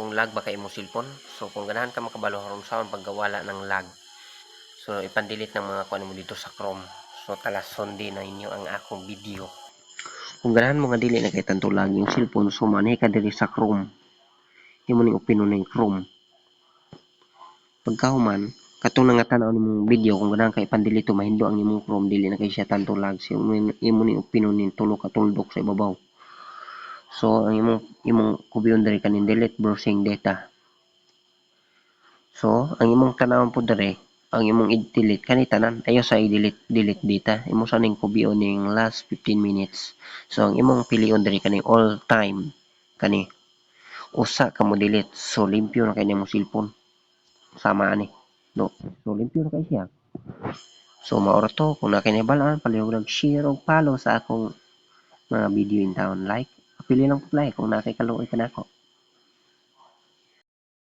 kung lag ba imong cellphone. So kung ganahan ka makabalo karon sa paggawala ng lag. So ipandilit ng mga kuan mo dito sa Chrome. So talason din na inyo ang akong video. Kung ganahan mo nga dili na kay tanto lag yung cellphone so manay ka diri sa Chrome. Imo ning opinion ng Chrome. Pagkahuman, katong nangatanaw nimong video kung ganahan kay pandilito mahindo ang imong Chrome dili na kay siya tanto lag so imo ning opinion ning tulo ka tuldok sa ibabaw. So ang imong imong kubiyon diri kaning delete browsing data. So ang imong tanawon po diri ang imong i-delete kani tanan ayo sa i-delete delete data. Imo sa ning kubiyon ning last 15 minutes. So ang imong pilion diri kaning all time kani usa ka mo delete. So limpyo na kay nimong cellphone. Sama ani. No so limpyo na kay siya. So maura to. Kung nakinibalaan palihog nag share og follow sa akong mga video in town. Like pili lang po like kung nakikaluoy ka na ako